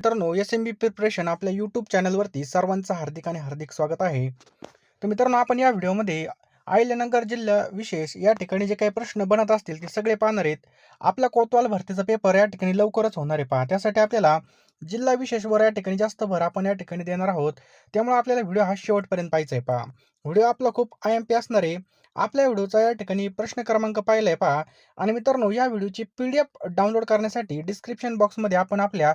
मित्रांनो S M B preparation आपल्या YouTube चॅनलवरती सर्वांचं हार्दिक आणि हार्दिक स्वागत आहे. तर मित्रांनो आपण या व्हिडिओमध्ये आयल्यानगर जिल्हा विशेष या ठिकाणी जे काही प्रश्न बनत असतील ते सगळे पाहणार आहेत. आपला कोतवाल भरतीचा पेपर या ठिकाणी लवकरच होणार आहे पहा. त्यासाठी आपल्याला जिल्हा विशेषवर या ठिकाणी जास्त भर आपण या ठिकाणी देणार आहोत. त्यामुळे आपल्याला व्हिडिओ हा शेवटपर्यंत पाहायचा आहे पहा. व्हिडिओ आपला खूप आय एम पी असणार आहे. आपल्या व्हिडिओचा या ठिकाणी प्रश्न क्रमांक पाहिला आहे पहा. आणि मित्रांनो या व्हिडिओची पी डी एफ डाउनलोड करण्यासाठी डिस्क्रिप्शन बॉक्समध्ये आपण आपल्या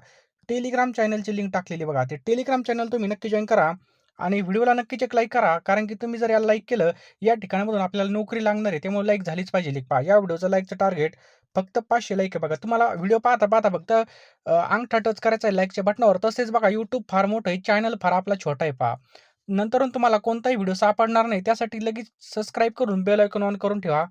टेलिग्राम चॅनलची लिंक टाकलेली बघा. ते टेलिग्राम चॅनल तुम्ही नक्की जॉईन करा आणि व्हिडिओला नक्कीच एक लाईक करा. कारण की तुम्ही जर याला लाईक केलं या ठिकाणामधून आपल्याला नोकरी लागणार आहे. त्यामुळे लाईक झालीच पाहिजे लिक पहा. या व्हिडिओचं लाईकचं टार्गेट फक्त पाचशे लाईक आहे बघा. तुम्हाला व्हिडिओ पाहता पाहता फक्त अंगठा टच करायचा आहे लाईकच्या बटनावर तसेच बघा यूट्यूब फार मोठं आहे. चॅनल फार आपला छोटा आहे पहा. नंतरून तुम्हाला कोणताही व्हिडिओ सापडणार नाही. त्यासाठी लगेच सबस्क्राईब करून बेल आयकॉन ऑन करून ठेवा.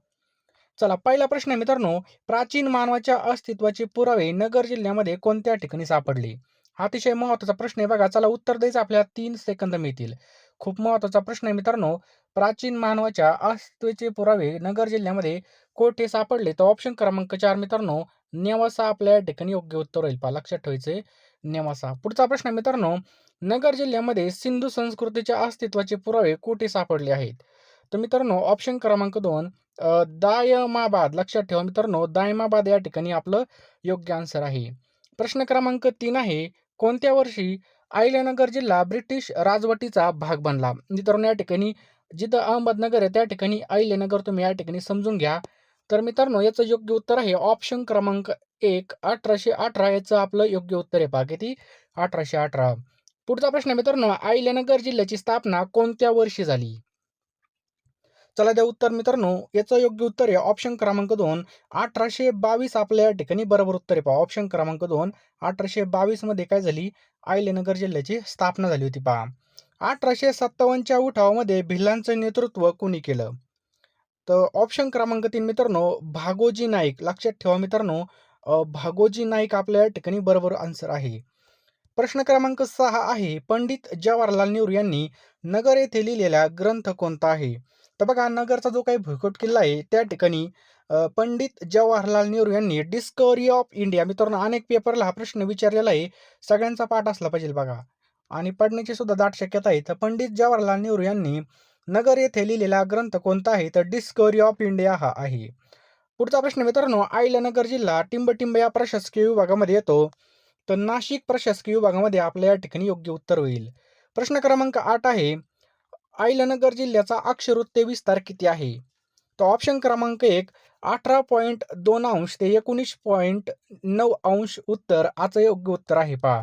चला पहिला प्रश्न आहे मित्रांनो प्राचीन मानवाच्या अस्तित्वाचे पुरावे नगर जिल्ह्यामध्ये कोणत्या ठिकाणी सापडले? हा अतिशय महत्त्वाचा प्रश्न आहे बघा चला उत्तर द्यायचं आपल्याला तीन सेकंद मिळतील. खूप महत्त्वाचा प्रश्न आहे मित्रांनो प्राचीन मानवाच्या अस्तित्वाचे पुरावे नगर जिल्ह्यामध्ये कोठे सापडले? तर ऑप्शन क्रमांक चार मित्रांनो नेवासा आपल्या या ठिकाणी योग्य उत्तर होईल. पहा लक्षात ठेवायचे नेवासा. पुढचा प्रश्न आहे मित्रांनो नगर जिल्ह्यामध्ये सिंधू संस्कृतीच्या अस्तित्वाचे पुरावे कोठे सापडले आहेत? तर मित्रांनो ऑप्शन क्रमांक दोन दायमाबाद. लक्षात ठेवा मित्रांनो दायमाबाद या ठिकाणी आपलं योग्य आन्सर आहे. प्रश्न क्रमांक तीन आहे कोणत्या वर्षी अहिल्यानगर जिल्हा ब्रिटिश राजवटीचा भाग बनला? मित्रांनो या ठिकाणी जिथं अहमदनगर आहे त्या ठिकाणी आयल्यानगर तुम्ही या ठिकाणी समजून घ्या. तर मित्रांनो याचं योग्य उत्तर आहे ऑप्शन क्रमांक एक अठराशे अठरा याचं आपलं योग्य उत्तर आहे. पहा किती? अठराशे अठरा. पुढचा प्रश्न मित्रांनो अहिल्यानगर जिल्ह्याची स्थापना कोणत्या वर्षी झाली? चला द्या उत्तर मित्रांनो. याचं योग्य उत्तर आहे ऑप्शन क्रमांक दोन. अठराशे बावीस आपल्या या ठिकाणी बरोबर उत्तर आहे पहा. ऑप्शन क्रमांक दोन. अठराशे बावीसमध्ये काय झाली? आयलेनगर जिल्ह्याची स्थापना झाली होती पहा. अठराशे सत्तावन्नच्या उठावामध्ये भिल्लांचं नेतृत्व कोणी केलं? तर ऑप्शन क्रमांक तीन मित्रांनो भागोजी नाईक. लक्षात ठेवा मित्रांनो भागोजी नाईक आपल्या या ठिकाणी बरोबर आन्सर आहे. प्रश्न क्रमांक सहा आहे. पंडित जवाहरलाल नेहरू यांनी नगर येथे लिहिलेला ग्रंथ कोणता आहे? तर बघा नगरचा जो काही भुईकोट किल्ला आहे त्या ठिकाणी पंडित जवाहरलाल नेहरू यांनी डिस्कवरी ऑफ इंडिया मित्रांनो अनेक पेपरला हा प्रश्न विचारलेला आहे. सगळ्यांचा पाठ असला पाहिजे बघा. आणि पडण्याची सुद्धा दाट शक्यता आहे. तर पंडित जवाहरलाल नेहरू यांनी नगर येथे लिहिलेला ग्रंथ कोणता आहे? तर डिस्कवरी ऑफ इंडिया हा आहे. पुढचा प्रश्न मित्रांनो अहिल्यानगर जिल्हा टिंबटिंब या प्रशासकीय विभागामध्ये येतो. तर नाशिक प्रशासकीय विभागामध्ये आपल्या या ठिकाणी योग्य उत्तर होईल. प्रश्न क्रमांक आठ आहे अहिल्यानगर जिल्ह्याचा अक्षरवृत्त विस्तार किती आहे? तर ऑप्शन क्रमांक एक अठरा पॉईंट दोन अंश ते एकोणीस पॉईंट नऊ अंश उत्तर आचं योग्य उत्तर आहे पहा.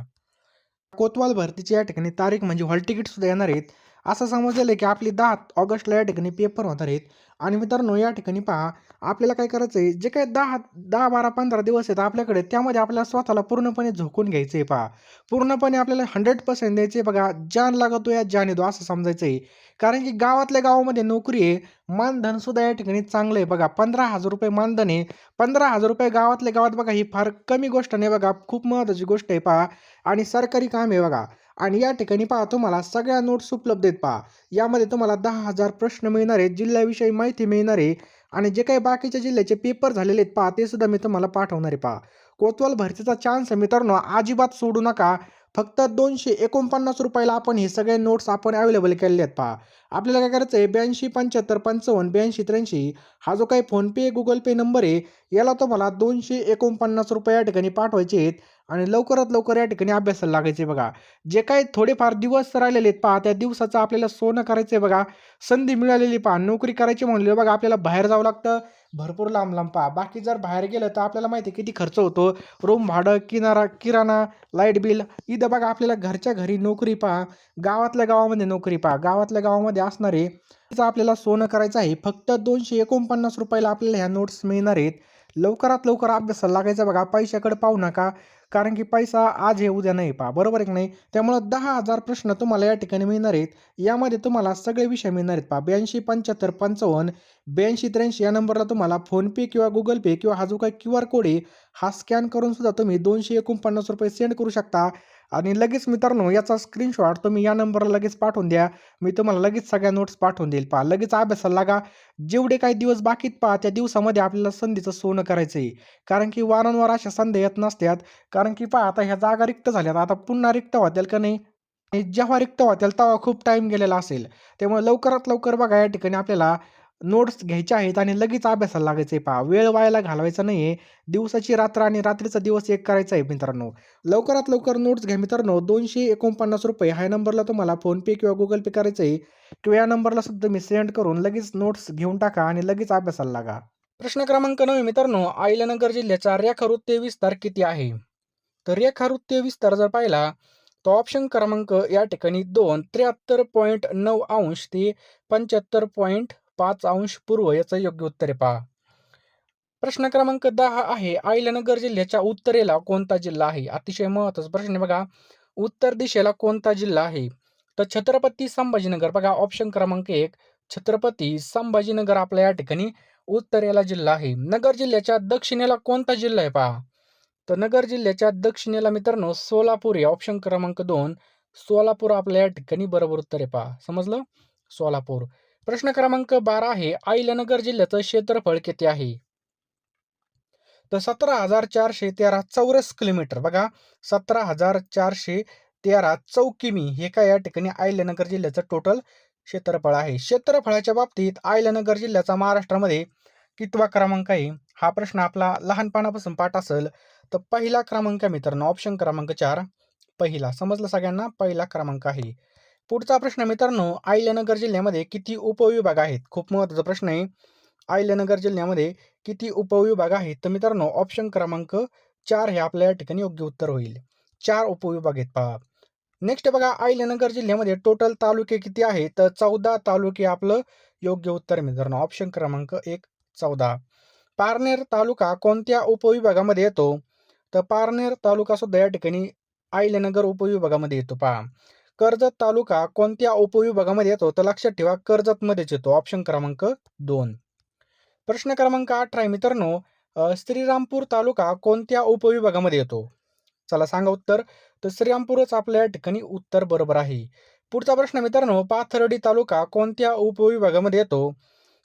कोतवाल भरतीची या ठिकाणी तारीख म्हणजे हॉल तिकीट सुद्धा येणार आहेत. असं समजलेलं आहे की आपली दहा ऑगस्टला या ठिकाणी पेपर होणार आहेत. आणि मित्रांनो या ठिकाणी पहा आपल्याला काय करायचं आहे? जे काही दहा दहा बारा पंधरा दिवस आहेत आपल्याकडे त्यामध्ये आपल्याला स्वतःला पूर्णपणे झोकून घ्यायचं आहे पहा. पूर्णपणे आपल्याला हंड्रेड पर्सेंट द्यायचे आहे बघा जान लागतो या जान येतो असं समजायचं आहे. कारण की गावातल्या गावामध्ये नोकरी आहे मानधनसुद्धा या ठिकाणी चांगलं आहे बघा. पंधरा हजार रुपये मानधन आहे. पंधरा हजार रुपये गावातल्या गावात बघा ही फार कमी गोष्ट नाही बघा खूप महत्त्वाची गोष्ट आहे पहा. आणि सरकारी काम आहे बघा. आणि या ठिकाणी पहा तुम्हाला सगळ्या नोट्स उपलब्ध आहेत पहा. यामध्ये तुम्हाला दहा हजार प्रश्न मिळणार आहेत जिल्ह्याविषयी माहिती मिळणार आहे आणि जे काही बाकीच्या जिल्ह्याचे पेपर झालेले आहेत पहा ते सुद्धा मी तुम्हाला पाठवणार आहे पहा. कोतवाल भरतीचा चान्स आहे मित्रांनो अजिबात सोडू नका. फक्त दोनशे एकोणपन्नास रुपयाला आपण हे सगळे नोट्स आपण अवेलेबल केलेले आहेत पहा. आपल्याला काय करायचं आहे? ब्याऐंशी पंच्याहत्तर पंचावन्न ब्याऐंशी त्र्याऐंशी हा जो काही फोनपे गुगल पे नंबर आहे याला तुम्हाला दोनशे एकोणपन्नास रुपये या ठिकाणी पाठवायचे आहेत. आणि लवकरात लवकर या ठिकाणी अभ्यासाला लागायचे बघा. जे काही थोडेफार दिवस राहिलेले आहेत पहा त्या दिवसाचं आपल्याला सोनं करायचं आहे बघा. संधी मिळालेली पहा नोकरी करायची म्हणले बघा आपल्याला बाहेर जावं लागतं. भरपूर लांब लांब पहा. बाकी जर बाहेर गेलं तर आपल्याला माहिती आहे किती खर्च होतो. रूम भाडं किनारा किराणा लाइट बिल इथं बघा आपल्याला घरच्या घरी नोकरी पहा. गावातल्या गावामध्ये नोकरी पहा. गावातल्या गावामध्ये असणारे तिचं आपल्याला सोनं करायचं आहे. फक्त दोनशे एकोणपन्नास रुपयाला आपल्याला ह्या नोट्स मिळणार आहेत. लवकरात लवकर अभ्यासाला लागायचा बघा. पैशाकडे पाहू नका. कारण की पैसा आज हे उद्या नाही पहा. बरोबर आहे की नाही? त्यामुळं दहा हजार प्रश्न तुम्हाला या ठिकाणी मिळणार आहेत. यामध्ये तुम्हाला सगळे विषय मिळणार आहेत पहा. ब्याऐंशी पंच्याहत्तर पंचावन्न ब्याऐंशी त्र्याऐंशी या नंबरला तुम्हाला फोनपे किंवा गुगल पे किंवा हा जो काही क्यू आर कोड आहे हा स्कॅन करून सुद्धा तुम्ही दोनशे एकोणपन्नास रुपये सेंड करू शकता. आणि लगेच मित्रांनो याचा स्क्रीनशॉट तुम्ही या नंबरला लगेच पाठवून द्या. मी तुम्हाला लगेच सगळ्या नोट्स पाठवून देईल. पहा लगेच अभ्यासाला लागा. जेवढे काही दिवस बाकीत पहा त्या दिवसामध्ये आपल्याला संधीचं सोनं करायचं आहे कारण की वारंवार अशा संधी येत नसतात. कारण की पहा आता ह्या जागा रिक्त झाल्यात. आता पुन्हा रिक्त होतील का नाही? जेव्हा रिक्त होतील तेव्हा खूप टाईम गेलेला असेल. त्यामुळे लवकरात लवकर बघा या ठिकाणी आपल्याला नोट्स घ्यायचे आहेत आणि लगेच अभ्यासाला लागायचं आहे पहा वेळ वायाला घालवायचा नाही आहे दिवसाची रात्र आणि रात्रीचा दिवस एक करायचा आहे मित्रांनो. लवकरात लवकर नोट्स घ्या मित्रांनो. दोनशे एकोणपन्नास रुपये ह्या नंबरला तुम्हाला फोनपे किंवा गुगल पे करायचं आहे किंवा या नंबरला सुद्धा मी सेंड करून लगेच नोट्स घेऊन टाका आणि लगेच अभ्यासाला लागा. प्रश्न क्रमांक नऊ मित्रांनो आईलनगर जिल्ह्याचा रेखावृत्तीय विस्तार किती आहे? तर रेखावृत्तीय विस्तार जर पाहिला तर ऑप्शन क्रमांक या ठिकाणी दोन त्र्याहत्तर पॉईंट नऊ अंश ते पंच्याहत्तर पॉईंट पाच अंश पूर्व याचं योग्य उत्तर आहे पहा. प्रश्न क्रमांक दहा आहे. अहिल्यानगर जिल्ह्याच्या उत्तरेला कोणता जिल्हा आहे? अतिशय महत्त्वाचा प्रश्न आहे बघा. उत्तर दिशेला कोणता जिल्हा आहे? तर छत्रपती संभाजीनगर. बघा ऑप्शन क्रमांक एक. छत्रपती संभाजीनगर आपल्या या ठिकाणी उत्तरेला जिल्हा आहे. नगर जिल्ह्याच्या दक्षिणेला कोणता जिल्हा आहे पहा? तर नगर जिल्ह्याच्या दक्षिणेला मित्रांनो सोलापूर आहे. ऑप्शन क्रमांक दोन. सोलापूर आपल्या या ठिकाणी बरोबर उत्तर आहे पहा. समजलं? सोलापूर. प्रश्न क्रमांक बारा आहे आईलनगर जिल्ह्याचं क्षेत्रफळ किती आहे? तर सतरा हजार चारशे तेरा चौरस किलोमीटर. बघा सतरा हजार चारशे तेरा चौकिमी हे काय या ठिकाणी अहिल्यानगर जिल्ह्याचं टोटल क्षेत्रफळ आहे. क्षेत्रफळाच्या बाबतीत आयलनगर जिल्ह्याचा महाराष्ट्रामध्ये कितवा क्रमांक आहे? हा प्रश्न आपला लहानपणापासून पाठ असेल तर पहिला क्रमांक मित्रांनो ऑप्शन क्रमांक चार. पहिला समजलं सगळ्यांना? पहिला क्रमांक आहे. पुढचा प्रश्न मित्रांनो अहिल्यानगर जिल्ह्यामध्ये किती उपविभाग आहेत? खूप महत्त्वाचा प्रश्न आहे. अहिल्यानगर जिल्ह्यामध्ये किती उपविभाग आहेत? तर मित्रांनो ऑप्शन क्रमांक चार हे आपल्या या ठिकाणी योग्य उत्तर होईल. चार उपविभाग आहेत पहा. नेक्स्ट बघा अहिल्यानगर जिल्ह्यामध्ये टोटल तालुके किती आहेत? तर चौदा तालुके आपलं योग्य उत्तर मित्रांनो. ऑप्शन क्रमांक एक चौदा. पारनेर तालुका कोणत्या उपविभागामध्ये येतो? तर पारनेर तालुका सुद्धा या ठिकाणी अहिल्यानगर उपविभागामध्ये येतो पहा. कर्जत तालुका कोणत्या उपविभागामध्ये येतो? तर लक्षात ठेवा कर्जतमध्येच येतो. ऑप्शन क्रमांक दोन. प्रश्न क्रमांक अठरा मित्रांनो. श्रीरामपूर तालुका कोणत्या उपविभागामध्ये येतो? चला सांगा उत्तर. तर श्रीरामपूरच आपल्या ठिकाणी उत्तर बरोबर आहे. पुढचा प्रश्न मित्रांनो. पाथर्डी तालुका कोणत्या उपविभागामध्ये येतो?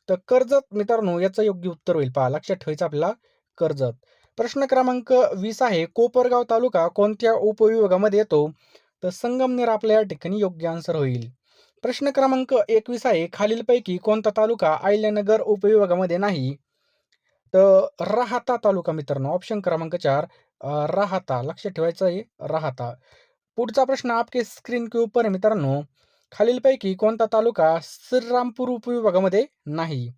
तर कर्जत मित्रांनो याचं योग्य उत्तर होईल. पहा लक्षात ठेवायचं आपल्याला. कर्जत. प्रश्न क्रमांक वीस आहे. कोपरगाव तालुका कोणत्या उपविभागामध्ये येतो? तर संगमनेर आपल्या या ठिकाणी योग्य आन्सर होईल. प्रश्न क्रमांक एकवीस आहे. खालीलपैकी कोणता तालुका आयल्यानगर उपविभागामध्ये नाही? तर राहाता तालुका मित्रांनो ऑप्शन क्रमांक चार राहाता. लक्षात ठेवायचं आहे राहाता. पुढचा प्रश्न आपके स्क्रीन के ऊपर मित्रांनो. खालीलपैकी कोणता तालुका श्रीरामपूर उपविभागामध्ये नाही?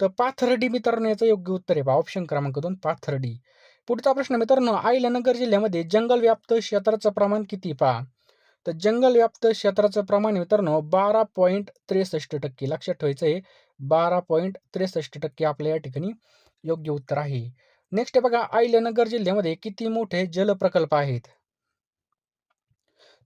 तर पाथर्डी मित्रांनो याचं योग्य उत्तर आहे बा. ऑप्शन क्रमांक दोन पाथर्डी. पुढचा प्रश्न मित्रांनो अहिल्यानगर जिल्ह्यामध्ये जंगल व्याप्त क्षेत्राचं प्रमाण किती पहा? तर जंगल व्याप्त क्षेत्राचं प्रमाण मित्रांनो बारा पॉईंट त्रेसष्ट टक्के. लक्षात ठेवायचं आहे बारा पॉईंट त्रेसष्ट टक्के आपल्या या ठिकाणी योग्य उत्तर आहे. नेक्स्ट बघा अहिल्यानगर जिल्ह्यामध्ये किती मोठे जलप्रकल्प आहेत?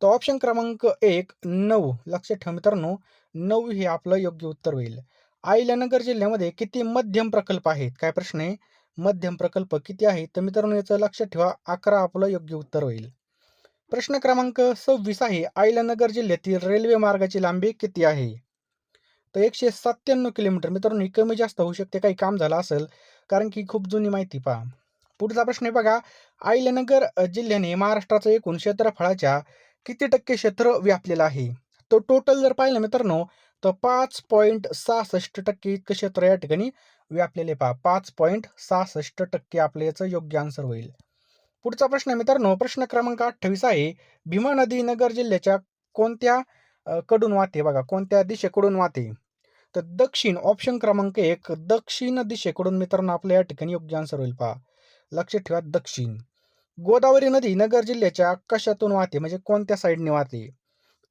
तर ऑप्शन क्रमांक एक नऊ. लक्षात ठेवा मित्रांनो नऊ हे आपलं योग्य उत्तर होईल. अहिल्यानगर जिल्ह्यामध्ये किती मध्यम प्रकल्प आहेत? काय प्रश्न आहे? मध्यम प्रकल्प किती आहे? तर मित्रांनो याचं लक्षात ठेवा. अकरा आपलं योग्य उत्तर होईल. प्रश्न क्रमांक सव्वीस आहे. अहिल्यानगर जिल्ह्यातील रेल्वे मार्गाची लांबी किती आहे? तर एकशे सत्त्याण्णव किलोमीटर. मित्रांनो कमी जास्त होऊ शकते. काही काम झालं असेल कारण की खूप जुनी माहिती पहा. पुढचा प्रश्न आहे बघा. अहिल्यानगर जिल्ह्याने महाराष्ट्राचं एकूण क्षेत्रफळाच्या किती टक्के क्षेत्र व्यापलेलं आहे? तो टोटल जर पाहिलं मित्रांनो तर पाच पॉईंट सहासष्ट टक्के इतकं क्षेत्र या ठिकाणी व्यापलेले पहा. पाच पॉईंट सहासष्ट टक्के आपले याचं योग्य आन्सर होईल. पुढचा प्रश्न मित्रांनो प्रश्न क्रमांक अठ्ठावीस आहे. भीमा नदी नगर जिल्ह्याच्या कोणत्या कडून वाहते? बघा कोणत्या दिशेकडून वाहते? तर दक्षिण ऑप्शन क्रमांक एक दक्षिण दिशेकडून मित्रांनो आपल्या या ठिकाणी योग्य आन्सर होईल पहा. लक्षात ठेवा दक्षिण. गोदावरी नदी नगर जिल्ह्याच्या कशातून वाहते? म्हणजे कोणत्या साईडने वाहते?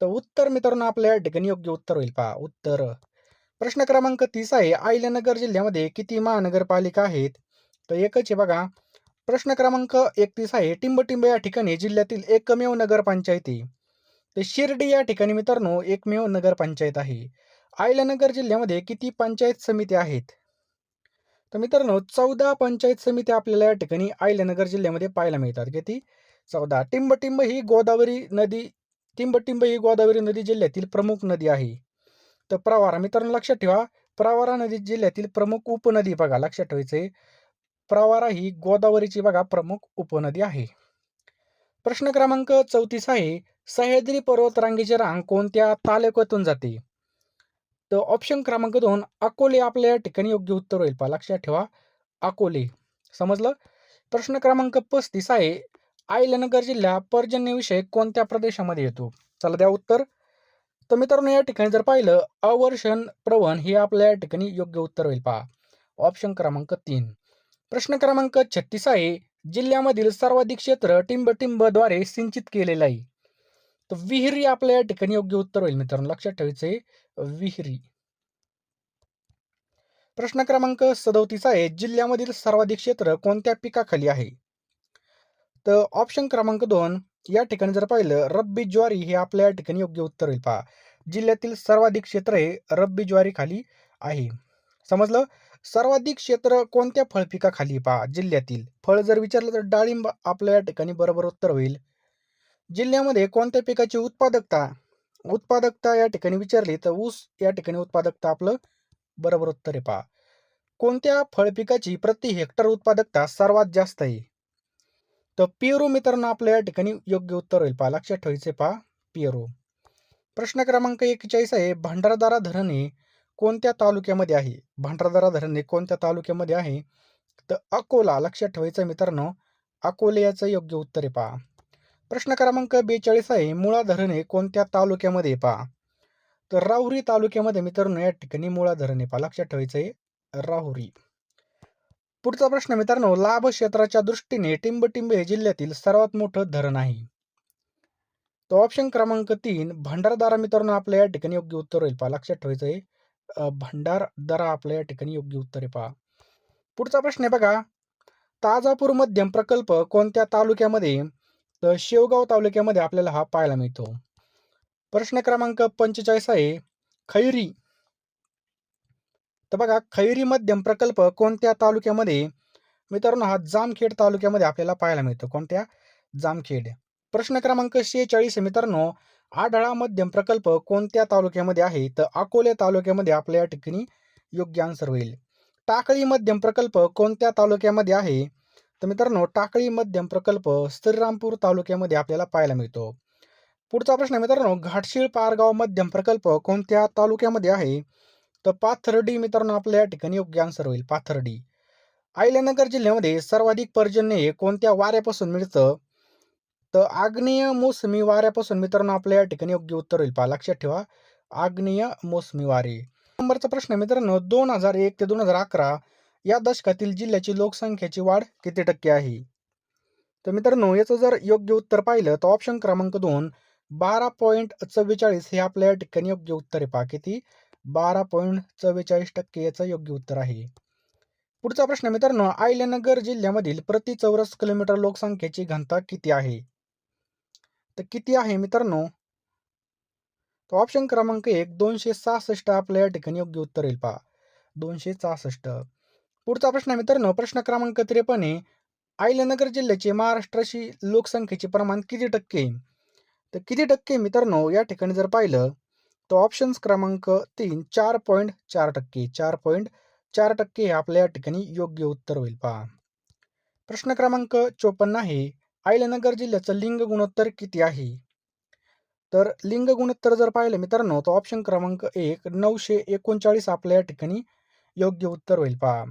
तर उत्तर मित्रांनो आपल्या या ठिकाणी योग्य उत्तर होईल पहा. उत्तर. प्रश्न क्रमांक तीस आहे. अहिल्यानगर जिल्ह्यामध्ये किती महानगरपालिका आहेत? तर एकच आहे बघा. प्रश्न क्रमांक एकतीस आहे. टिंबटिंब या ठिकाणी जिल्ह्यातील एकमेव नगरपंचायती तर शिर्डी या ठिकाणी मित्रांनो एकमेव नगरपंचायत आहे. आयल्यानगर जिल्ह्यामध्ये किती पंचायत समिती आहेत? तर मित्रांनो चौदा पंचायत समिती आपल्याला या ठिकाणी अहिल्यानगर जिल्ह्यामध्ये पाहायला मिळतात. किती? चौदा. टिंबटिंब ही गोदावरी नदी टिंबटिंब ही गोदावरी नदी जिल्ह्यातील प्रमुख नदी आहे. तर प्रवारा मित्रांनो लक्षात ठेवा. प्रवारा नदी जिल्ह्यातील प्रमुख उपनदी बघा लक्षात ठेवायचे प्रवारा ही गोदावरीची बघा प्रमुख उपनदी आहे. प्रश्न क्रमांक चौतीस आहे. सह्याद्री पर्वत रांगेची रांग कोणत्या तालुक्यातून जाते? तर ऑप्शन क्रमांक दोन अकोले आपल्या या ठिकाणी योग्य उत्तर होईल पहा लक्षात ठेवा. अकोले समजलं? प्रश्न क्रमांक पस्तीस आहे. आयलनगर जिल्हा पर्जन्यविषयक कोणत्या प्रदेशामध्ये येतो? चला द्या उत्तर. तर मित्रांनो या ठिकाणी जर पाहिलं अवर्षण प्रवण हे आपल्या या ठिकाणी योग्य उत्तर होईल पहा. ऑप्शन क्रमांक तीन. प्रश्न क्रमांक छत्तीस आहे. जिल्ह्यामधील सर्वाधिक क्षेत्र टिंबटिंबद्वारे सिंचित केलेलं आहे. तर विहिरी आपल्या या ठिकाणी योग्य उत्तर होईल मित्रांनो लक्षात ठेवायचं विहिरी. प्रश्न क्रमांक सदोतीस आहे. जिल्ह्यामधील सर्वाधिक क्षेत्र कोणत्या पिकाखाली आहे? तर ऑप्शन क्रमांक दोन. या ठिकाणी जर पाहिलं रब्बी ज्वारी हे आपल्या या ठिकाणी योग्य उत्तर होईल. पहा जिल्ह्यातील सर्वाधिक क्षेत्र हे रब्बी ज्वारी खाली आहे. समजलं? सर्वाधिक क्षेत्र कोणत्या फळपिकाखाली पहा जिल्ह्यातील. फळ जर विचारलं तर डाळिंब आपल्या या ठिकाणी बरोबर उत्तर होईल. जिल्ह्यामध्ये कोणत्या पिकाची उत्पादकता? उत्पादकता या ठिकाणी विचारली तर ऊस या ठिकाणी उत्पादकता आपलं बरोबर उत्तर आहे. पहा कोणत्या फळपिकाची प्रति हेक्टर उत्पादकता सर्वात जास्त आहे? तर पेरू मित्रांनो आपल्या या ठिकाणी योग्य उत्तर होईल पहा. लक्षात ठेवायचे पहा पेरू. प्रश्न क्रमांक एकेचाळीस आहे भांडारदारा धरण हे कोणत्या तालुक्यामध्ये आहे? भांडारदारा धरण हे कोणत्या तालुक्यामध्ये आहे? तर अकोला लक्षात ठेवायचं मित्रांनो अकोले याचं योग्य उत्तर आहे पहा. प्रश्न क्रमांक बेचाळीस आहे मुळा धरण हे कोणत्या तालुक्यामध्ये पहा. तर राहुरी तालुक्यामध्ये मित्रांनो या ठिकाणी मुळा धरण आहे पहा. लक्षात ठेवायचं आहे राहुरी. पुढचा प्रश्न मित्रांनो लाभ क्षेत्राच्या दृष्टीने टिंबटिंब हे जिल्ह्यातील सर्वात मोठं धरण आहे. तो ऑप्शन क्रमांक तीन भंडारदारा. मित्रांनो आपल्या या ठिकाणी योग्य उत्तर होईल पहा. लक्षात ठेवायचं आहे. भंडारदरा आपल्या या ठिकाणी योग्य उत्तर आहे पहा. पुढचा प्रश्न आहे बघा. ताजापूर मध्यम प्रकल्प कोणत्या तालुक्यामध्ये? तर शेवगाव तालुक्यामध्ये आपल्याला हा पाहायला मिळतो. प्रश्न क्रमांक पंचेचाळीस आहे. खैरी तर बघा खैरी मध्यम प्रकल्प कोणत्या तालुक्यामध्ये? मित्रांनो हा जामखेड तालुक्यामध्ये आपल्याला पाहायला मिळतो. कोणत्या? जामखेड. प्रश्न क्रमांक शेहेचाळीस मित्रांनो. आढळा मध्यम प्रकल्प कोणत्या तालुक्यामध्ये आहे? तर अकोले तालुक्यामध्ये आपल्या या ठिकाणी योग्य आन्सर होईल. टाकळी मध्यम प्रकल्प कोणत्या तालुक्यामध्ये आहे? तर मित्रांनो टाकळी मध्यम प्रकल्प श्रीरामपूर तालुक्यामध्ये आपल्याला पाहायला मिळतो. पुढचा प्रश्न मित्रांनो घाटशीळ पारगाव मध्यम प्रकल्प कोणत्या तालुक्यामध्ये आहे? तर पाथर्डी मित्रांनो आपल्या या ठिकाणी योग्य आन्सर होईल. पाथर्डी. अहिल्यानगर जिल्ह्यामध्ये सर्वाधिक पर्जन्य हे कोणत्या वाऱ्यापासून मिळतं? तर आग्नेय मोसमी वाऱ्यापासून मित्रांनो आपल्या या ठिकाणी योग्य उत्तर होईल पहा. लक्षात ठेवा. आग्नेय मोसमी वारे. नंबरचा प्रश्न मित्रांनो दोन हजार एक ते दोन हजार अकरा या दशकातील जिल्ह्याची लोकसंख्येची वाढ किती टक्के आहे? तर मित्रांनो याचं जर योग्य उत्तर पाहिलं तर ऑप्शन क्रमांक दोन बारा पॉईंट चव्वेचाळीस हे आपल्या या ठिकाणी योग्य उत्तर आहे पहा. किती? बारा पॉईंट चव्वेचाळीस टक्के याचं योग्य उत्तर आहे. पुढचा प्रश्न मित्रांनो आयल्यानगर जिल्ह्यामधील प्रति चौरस किलोमीटर लोकसंख्येची घनता किती आहे? तर किती आहे मित्रांनो? तो ऑप्शन क्रमांक एक दोनशे सहासष्ट आपल्या या ठिकाणी योग्य उत्तर येईल पहा. दोनशे सहासष्ट. पुढचा प्रश्न मित्रांनो प्रश्न क्रमांक त्रेपन्न आयल्यानगर जिल्ह्याचे महाराष्ट्राशी लोकसंख्येचे प्रमाण किती टक्के तर किती टक्के मित्रांनो या ठिकाणी जर पाहिलं तर ऑप्शन्स क्रमांक तीन चार पॉईंट चार टक्के चार पॉईंट चार टक्के हे आपल्या या ठिकाणी योग्य उत्तर होईल. पहा. प्रश्न क्रमांक चोपन्न आहे. आयलनगर जिल्ह्याचं लिंग गुणोत्तर किती आहे? तर लिंग गुणोत्तर जर पाहिलं मित्रांनो तर ऑप्शन क्रमांक एक नऊशे एकोणचाळीस आपल्या या ठिकाणी योग्य उत्तर होईल. पहा.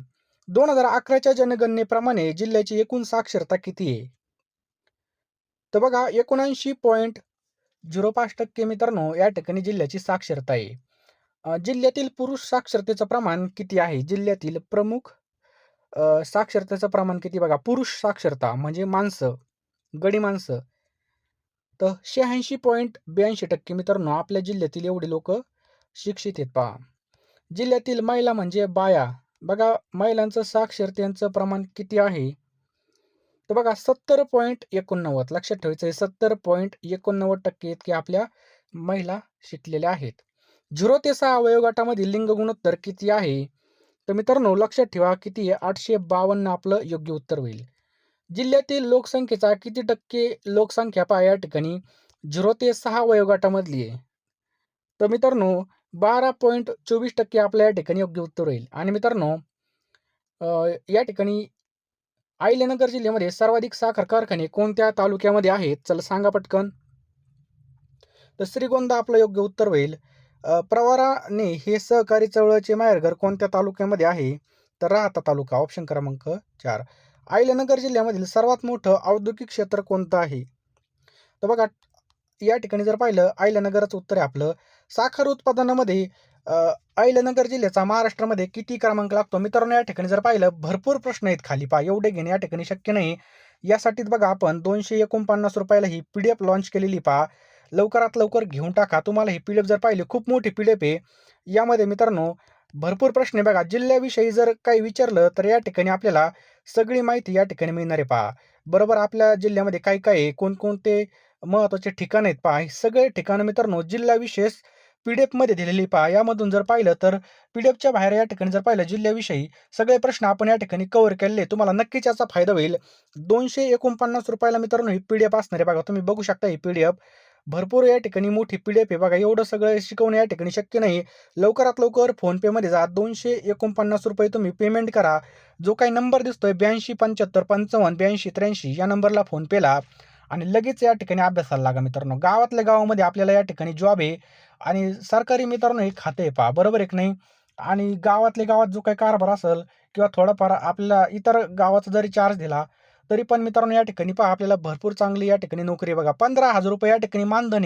दोन हजार अकराच्या जनगणनेप्रमाणे जिल्ह्याची एकूण साक्षरता किती आहे? तर बघा एकोणऐंशी पॉईंट झिरो पाच टक्के मित्रांनो या ठिकाणी जिल्ह्याची साक्षरता आहे. जिल्ह्यातील पुरुष साक्षरतेचं प्रमाण किती आहे? जिल्ह्यातील प्रमुख साक्षरतेचं प्रमाण किती बघा? पुरुष साक्षरता म्हणजे माणसं गडी माणसं. तर शहाऐंशी पॉईंट ब्याऐंशी टक्के मित्रांनो आपल्या जिल्ह्यातील एवढे लोक शिक्षित आहेत पहा. जिल्ह्यातील महिला म्हणजे बाया. बघा महिलांचं साक्षरतेचं प्रमाण किती आहे? तर बघा सत्तर पॉईंट एकोणनव्वद. लक्षात ठेवायचं आहे सत्तर पॉईंट एकोणनव्वद टक्के इतके आपल्या महिला शिकलेल्या आहेत. झिरो ते सहा वयोगटामधील लिंग गुणोत्तर किती आहे? तर मित्रांनो लक्षात ठेवा किती आहे? आठशे बावन्न आपलं योग्य उत्तर होईल. जिल्ह्यातील लोकसंख्येचा किती टक्के लोकसंख्या पहा या ठिकाणी? झिरो ते सहा वयोगटामधली आहे. तर मित्रांनो बारा पॉईंट चोवीस टक्के आपल्या या ठिकाणी योग्य उत्तर होईल. आणि मित्रांनो या ठिकाणी अहिल्यानगर जिल्ह्यामध्ये सर्वाधिक साखर कारखाने कोणत्या तालुक्यामध्ये आहेत? चला सांगा पटकन. तर श्रीगोंदा आपलं योग्य उत्तर होईल. प्रवाराने हे सहकारी चळवळीचे माहेरघर कोणत्या तालुक्यामध्ये आहे? तर राहता तालुका ऑप्शन क्रमांक चार. अहिल्यानगर जिल्ह्यामधील सर्वात मोठं औद्योगिक क्षेत्र कोणतं आहे? तर बघा या ठिकाणी जर पाहिलं अहिल्यानगरचं उत्तर आहे आपलं. साखर उत्पादनामध्ये अहिल्यानगर जिल्ह्याचा महाराष्ट्रामध्ये किती क्रमांक लागतो? मित्रांनो या ठिकाणी जर पाहिलं भरपूर प्रश्न आहेत खाली पहा. एवढे घेणे या ठिकाणी शक्य नाही. यासाठीच बघा आपण दोनशे एकोणपन्नास रुपयाला ही पी डी एफ लॉन्च केलेली पहा. लवकरात लवकर घेऊन टाका. तुम्हाला ही पी डी एफ जर पाहिली खूप मोठी पी डी एफ आहे. यामध्ये मित्रांनो भरपूर प्रश्न आहे बघा. जिल्ह्याविषयी जर काही विचारलं तर या ठिकाणी आपल्याला सगळी माहिती या ठिकाणी मिळणार आहे पहा. बरोबर आपल्या जिल्ह्यामध्ये काय काय आहे? कोणकोणते महत्त्वाचे ठिकाण आहेत पहा. हे सगळे ठिकाणं मित्रांनो जिल्हाविशेष पी डी एफमध्ये दिलेली पहा. यामधून जर पाहिलं तर पी डी एफच्या बाहेर या ठिकाणी जर पाहिलं जिल्ह्याविषयी सगळे प्रश्न आपण या ठिकाणी कव्हर केलेले. तुम्हाला नक्कीच याचा फायदा होईल. दोनशे एकोणपन्नास रुपयाला मित्रांनो ही पी डी एफ असणार आहे. बघा तुम्ही बघू शकता ही पी डी एफ. भरपूर या ठिकाणी मोठी पी डी एफ आहे. बघा एवढं सगळं शिकवणं या ठिकाणी शक्य नाही. लवकरात लवकर फोनपेमध्ये जा. दोनशे एकोणपन्नास रुपये तुम्ही पेमेंट करा. जो काही नंबर दिसतोय ब्याऐंशी पंच्याहत्तर पंचावन्न ब्याऐंशी त्र्याऐंशी या नंबरला फोनपेला आणि लगेच या ठिकाणी अभ्यासाला लागा मित्रांनो. गावातल्या गावामध्ये आपल्याला या ठिकाणी जॉब आहे आणि सरकारी मित्रांनो हे खाते आहे पहा. बरोबर एक नाही? आणि गावातल्या गावात जो काही कारभार असेल किंवा थोडाफार आपल्याला इतर गावाचा जरी चार्ज दिला तरी पण मित्रांनो या ठिकाणी पहा आपल्याला भरपूर चांगली या ठिकाणी नोकरी आहे बघा. पंधरा हजार रुपये या ठिकाणी मानधन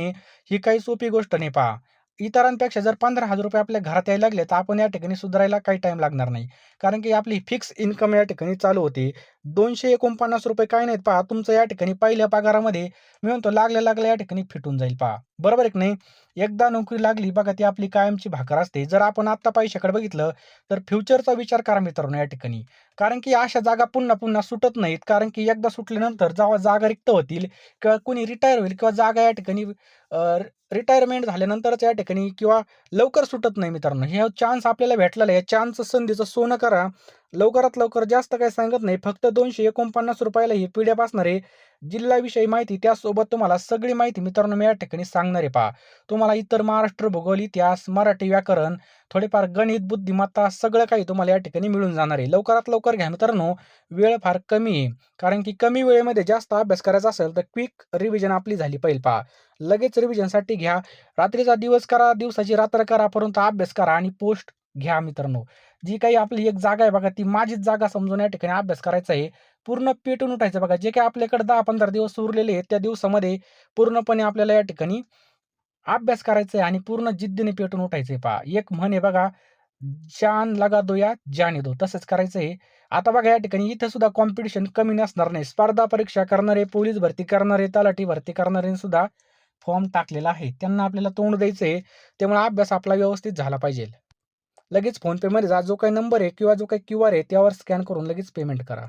ही काही सोपी गोष्ट नाही पहा. इतरांपेक्षा जर पंधरा हजार रुपये आपल्या घरात यायला लागले तर आपण या ठिकाणी सुधारायला काही टाईम लागणार नाही. कारण की आपली फिक्स इन्कम या ठिकाणी चालू होते. दोनशे एकोणपन्नास रुपये काय नाहीत पहा. तुमचं या ठिकाणी पहिल्या पगारामध्ये मी म्हणतो लागल्या लागल्या या ठिकाणी फिटून जाईल पहा. बरोबर आहे की नाही? एकदा नोकरी लागली बघा ती आपली कायमची भाकर असते. जर आपण आत्ता पैशाकडे बघितलं तर फ्युचरचा विचार करा मित्रांनो या ठिकाणी. कारण की अशा जागा पुन्हा पुन्हा सुटत नाहीत. कारण की एकदा सुटल्यानंतर जेव्हा जागा रिक्त होतील किंवा कोणी रिटायर होईल किंवा जागा या ठिकाणी रिटायरमेंट झाल्यानंतरच या ठिकाणी किंवा लवकर सुटत नाही मित्रांनो. हे चान्स आपल्याला भेटलेला आहे. चान्स संधीचं सोनं करा. लवकरात लवकर जास्त काही सांगत नाही फक्त दोनशे एकोणपन्नास रुपयाला ही पी डी एफ असणार आहे जिल्ह्याविषयी माहिती त्यासोबत तुम्हाला सगळी माहिती मित्रांनो मी या ठिकाणी सांगणार आहे पहा. तुम्हाला इतर महाराष्ट्र भूगोल इतिहास मराठी व्याकरण थोडेफार गणित बुद्धिमत्ता सगळं काही तुम्हाला या ठिकाणी मिळून जाणार आहे. लवकरात लवकर घ्या मित्रांनो वेळ फार कमी आहे. कारण की कमी वेळेमध्ये जास्त अभ्यास करायचा असेल तर क्विक रिव्हिजन आपली झाली पाहिजे पहा. लगेच रिव्हिजनसाठी घ्या. रात्रीचा दिवस करा दिवसाची रात्र करा परंतु अभ्यास करा आणि पोस्ट घ्या मित्रांनो. जी काही आपली एक जागा आहे बघा ती माझीच जागा समजून या ठिकाणी अभ्यास करायचा आहे. पूर्ण पेटून उठायचं बघा जे काही आपल्याकडे दहा पंधरा दिवस उरलेले आहेत त्या दिवसामध्ये पूर्णपणे आपल्याला या ठिकाणी अभ्यास करायचा आहे आणि पूर्ण जिद्दीने पेटून उठायचं आहे. पहा एक म्हण आहे बघा जान लगा दो या जाने दो. तसंच करायचं आहे. आता बघा या ठिकाणी इथं सुद्धा कॉम्पिटिशन कमी नसणार नाही. स्पर्धा परीक्षा करणारे पोलीस भरती करणारे तलाठी भरती करणारे सुद्धा फॉर्म टाकलेला आहे. त्यांना आपल्याला तोंड द्यायचं आहे. त्यामुळे अभ्यास आपला व्यवस्थित झाला पाहिजे. लगेच फोनपेमध्ये जा जो काही नंबर आहे किंवा जो काही क्यू आर आहे त्यावर स्कॅन करून लगेच पेमेंट करा.